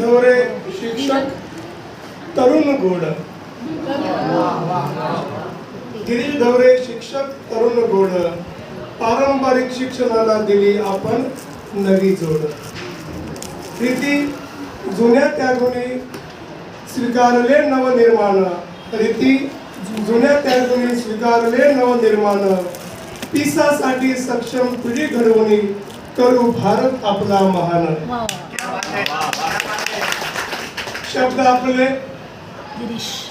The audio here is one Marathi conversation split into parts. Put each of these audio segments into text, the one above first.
धोरे शिक्षक तरुण गोड. गिरीश धवरे शिक्षक तरुण गोड. पारंपरिक शिक्षणाला दिली आपण नवी जोड. प्रीती जुन्या त्यागुणी स्वीकारले नवनिर्माण. रीती जुन्या त्यागुणी स्वीकारले नवनिर्माण. पिसासाठी सक्षम पिढी घडवणी करू भारत आपला महान. शब्द आपले.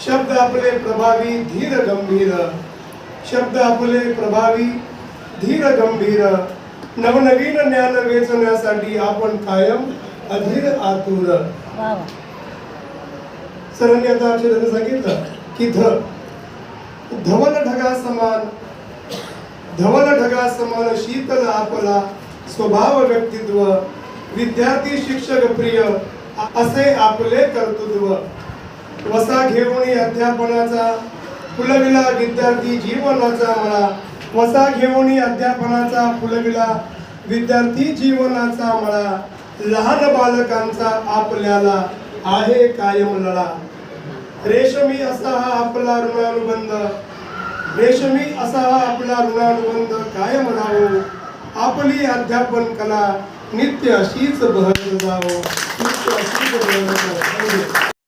शब्द आपले प्रभावी धीर गंभीर. शब्द आपले प्रभावी धीर गंभीर. नवनवीन ज्ञान वेचण्यासाठी आपण कायम अधीर आतुर. सरांनी आता अक्षरांनी सांगितलं की ध. धवल ढगा समान. धवल ढगा समान शीतल आपला स्वभाव व्यक्तित्व. विद्यार्थी शिक्षक प्रिय. असे आपले कर्तृत्व. वसा घेऊन अध्यापनाचा फुलविला विद्यार्थी जीवनाचा मळा वसा घेऊन अध्यापनाचा फुलविला विद्यार्थी जीवनाचा मळा लहान बालकांचा आपल्याला आहे कायम लढा रेशमी असा हा आपला ऋणानुबंध. रेशमी असा हा आपला ऋणानुबंध कायम राहो. आपली अध्यापन कला नित्य अशीच बहर जावो. नित्य अशीच बहरत जावो